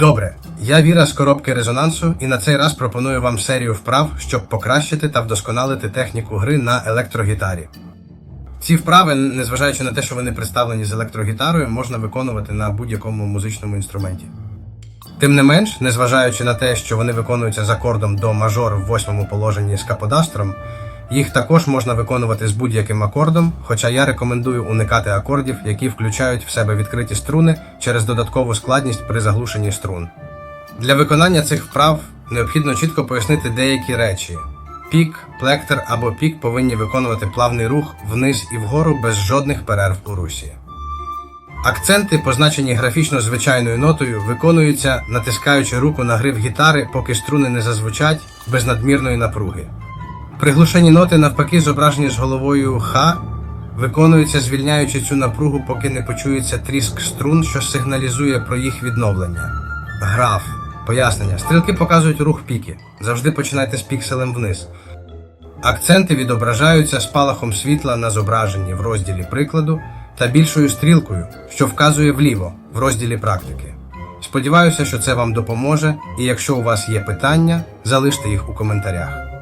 Добре, я Віра з коробки резонансу, і на цей раз пропоную вам серію вправ, щоб покращити та вдосконалити техніку гри на електрогітарі. Ці вправи, незважаючи на те, що вони представлені з електрогітарою, можна виконувати на будь-якому музичному інструменті. Тим не менш, незважаючи на те, що вони виконуються з акордом до мажор в восьмому положенні з каподастром, їх також можна виконувати з будь-яким акордом, хоча я рекомендую уникати акордів, які включають в себе відкриті струни через додаткову складність при заглушенні струн. Для виконання цих вправ необхідно чітко пояснити деякі речі. Пік, плектор або пік повинні виконувати плавний рух вниз і вгору без жодних перерв у русі. Акценти, позначені графічно звичайною нотою, виконуються, натискаючи руку на гриф гітари, поки струни не зазвучать без надмірної напруги. Приглушені ноти, навпаки, зображені з головою Х, виконуються, звільняючи цю напругу, поки не почується тріск струн, що сигналізує про їх відновлення. Граф. Пояснення. Стрілки показують рух піки. Завжди починайте з пікселем вниз. Акценти відображаються спалахом світла на зображенні в розділі прикладу та більшою стрілкою, що вказує вліво в розділі практики. Сподіваюся, що це вам допоможе, і якщо у вас є питання, залиште їх у коментарях.